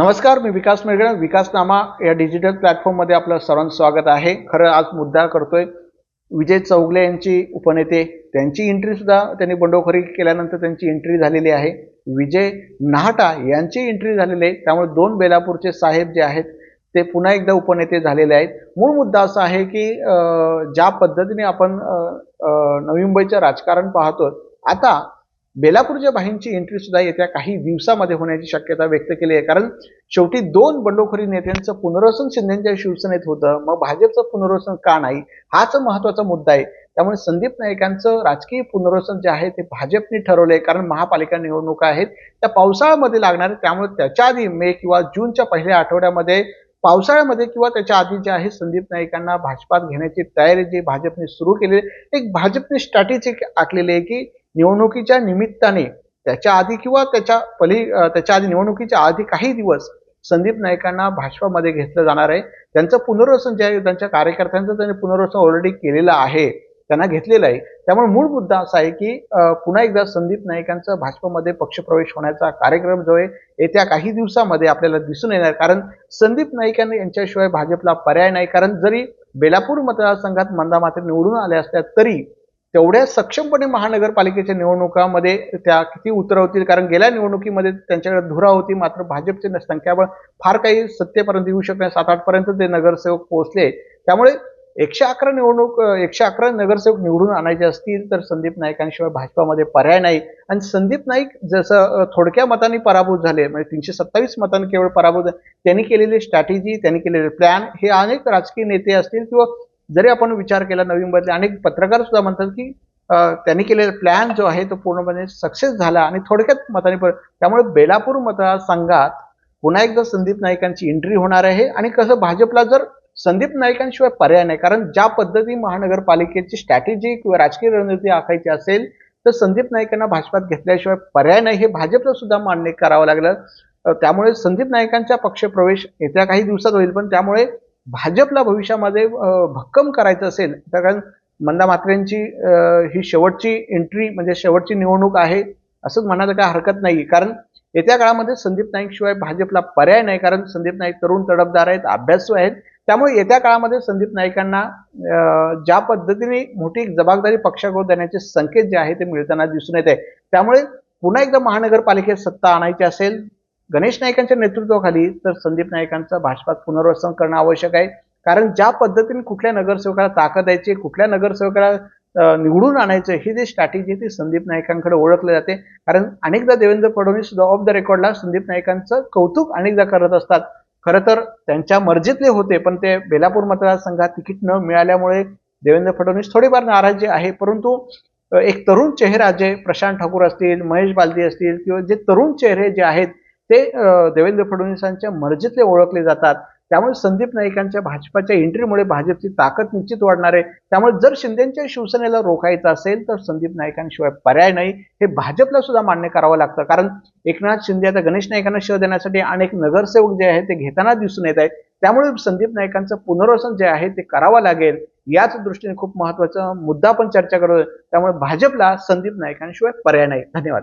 नमस्कार मी विकास मेळगणे विकासनामा या डिजिटल प्लॅटफॉर्ममध्ये आपलं सर्वांचं स्वागत आहे. खरं आज मुद्दा करतोय विजय चौगले यांची उपनेते. त्यांची एंट्रीसुद्धा त्यांनी बंडखोरी केल्यानंतर त्यांची एंट्री झालेली आहे. विजय नाहटा यांची एंट्री झालेली आहे. त्यामुळे दोन बेलापूरचे साहेब जे आहेत ते पुन्हा एकदा उपनेते झालेले आहेत. मूळ मुद्दा असा आहे की ज्या पद्धतीने आपण नवी मुंबईचं राजकारण पाहतो आता बेलापूरच्या बाहींची एंट्री सुद्धा येत्या काही दिवसामध्ये होण्याची शक्यता व्यक्त केली आहे. कारण शेवटी दोन बंडखोरी नेत्यांचं पुनर्वसन शिंदेच्या शिवसेनेत होतं. मग भाजपचं पुनर्वसन का नाही? हाच महत्त्वाचा मुद्दा आहे. त्यामुळे संदीप नाईकांचं राजकीय पुनर्वसन जे आहे ते भाजपने ठरवलंय. कारण महापालिका निवडणुका आहेत. त्या पावसाळ्यामध्ये लागणार त्यामुळे त्याच्या आधी मे किंवा जूनच्या पहिल्या आठवड्यामध्ये पावसाळ्यामध्ये किंवा त्याच्या आधी जे आहे संदीप नाईकांना भाजपात घेण्याची तयारी जी भाजपने सुरू केली आहे, एक भाजपने स्ट्रॅटेजी आखलेली आहे की निवडणुकीच्या निमित्ताने त्याच्या आधी किंवा त्याच्या पली त्याच्या आधी निवडणुकीच्या आधी काही दिवस संदीप नाईकांना भाजपामध्ये घेतलं जाणार आहे. त्यांचं पुनर्वसन जे आहे त्यांच्या कार्यकर्त्यांचं त्यांनी पुनर्वसन ऑलरेडी केलेलं आहे त्यांना घेतलेलं आहे. त्यामुळे मूळ मुद्दा असा आहे की पुन्हा एकदा संदीप नाईकांचा भाजपमध्ये पक्षप्रवेश होण्याचा कार्यक्रम जो आहे येत्या काही दिवसामध्ये आपल्याला दिसून येणार. कारण संदीप नाईकांनी यांच्याशिवाय भाजपला पर्याय नाही. कारण जरी बेलापूर मतदारसंघात मंदामात्र निवडून आल्या असल्या तरी तेवढ्या सक्षमपणे महानगरपालिकेच्या निवडणुकामध्ये त्या किती उतरवतील कारण गेल्या निवडणुकीमध्ये त्यांच्याकडे धुरा होती मात्र भाजपचे नसताना. संख्याबळ फार काही सत्तेपर्यंत येऊ शकत नाही. सात आठपर्यंत ते नगरसेवक पोहोचले. त्यामुळे एकशे अकरा निवडणूक एकशे अकरा नगरसेवक निवडून आणायचे असतील तर संदीप नाईकांशिवाय भाजपामध्ये पर्याय नाही. आणि संदीप नाईक जसं थोडक्या मतांनी पराभूत झाले. म्हणजे तीनशे सत्तावीस मतांनी केवळ पराभूत त्यांनी केलेली स्ट्रॅटेजी त्यांनी केलेले प्लॅन हे अनेक राजकीय नेते असतील किंवा जरी आपण विचार केला नवी मुंबईतले अनेक पत्रकार सुद्धा म्हणतात की त्यांनी केलेला प्लॅन जो आहे तो पूर्णपणे सक्सेस झाला आणि थोडक्यात मताने पर- त्यामुळे बेलापूर मतदारसंघात पुन्हा एकदा संदीप नाईकांची एंट्री होणार आहे आणि कसं भाजपला जर संदीप नाईकांशिवाय पर्याय नाही कारण ज्या पद्धती महानगरपालिकेची स्ट्रॅटेजी किंवा राजकीय रणनीती आखायची असेल तर संदीप नाईकांना भाजपात घेतल्याशिवाय पर्याय नाही हे भाजपला सुद्धा मान्य करावं लागलं. त्यामुळे संदीप नाईकांचा पक्षप्रवेश येत्या काही दिवसात होईल पण त्यामुळे भाजपला भविष्यामध्ये भक्कम करायचं असेल तर कारण मंदा म्हात्रेंची ही शेवटची एंट्री म्हणजे शेवटची निवडणूक आहे असंच म्हणायला काही हरकत नाही कारण येत्या काळामध्ये संदीप नाईक शिवाय भाजपला पर्याय नाही कारण संदीप नाईक तरुण तडफदार आहेत अभ्यासू आहेत. त्यामुळे येत्या काळामध्ये संदीप नाईकांना ज्या पद्धतीने मोठी जबाबदारी पक्षाकडून देण्याचे संकेत जे आहे ते मिळताना दिसून येत आहे. त्यामुळे पुन्हा एकदा महानगरपालिकेत सत्ता आणायची असेल गणेश नाईकांच्या नेतृत्वाखाली तर संदीप नाईकांचा भाजपात पुनर्वसन करणं आवश्यक आहे. कारण ज्या पद्धतीने कुठल्या नगरसेवकाला ताकद द्यायची कुठल्या नगरसेवकाला निवडून आणायचं ही जी स्ट्रॅटेजी ती संदीप नाईकांकडे ओळखली जाते. कारण अनेकदा देवेंद्र फडणवीस सुद्धा ऑफ द रेकॉर्डला संदीप नाईकांचं कौतुक अनेकदा करत असतात. खरं तर त्यांच्या मर्जीतले होते पण ते बेलापूर मतदारसंघात तिकीट न मिळाल्यामुळे देवेंद्र फडणवीस थोडीफार नाराजी आहे. परंतु एक तरुण चेहरा जे प्रशांत ठाकूर असतील महेश बालदी असतील किंवा जे तरुण चेहरे जे आहेत ते देवेंद्र फडणवीसांच्या मर्जीतले ओळखले जातात. त्यामुळे संदीप नाईकांच्या भाजपाच्या एंट्रीमुळे भाजपची ताकद निश्चित वाढणार आहे. त्यामुळे जर शिंदेच्या शिवसेनेला रोखायचं असेल तर संदीप नाईकांशिवाय पर्याय नाही. हे भाजपला सुद्धा मान्य करावं लागतं. कारण एकनाथ शिंदे आता गणेश नाईकांना शह देण्यासाठी अनेक नगरसेवक जे आहेत ते घेताना दिसून येत आहेत. त्यामुळे संदीप नाईकांचं पुनर्वसन जे आहे ते करावं लागेल. याच दृष्टीने खूप महत्त्वाचा मुद्दा आपण चर्चा करतोय त्यामुळे भाजपला संदीप नाईकांशिवाय पर्याय नाही. धन्यवाद.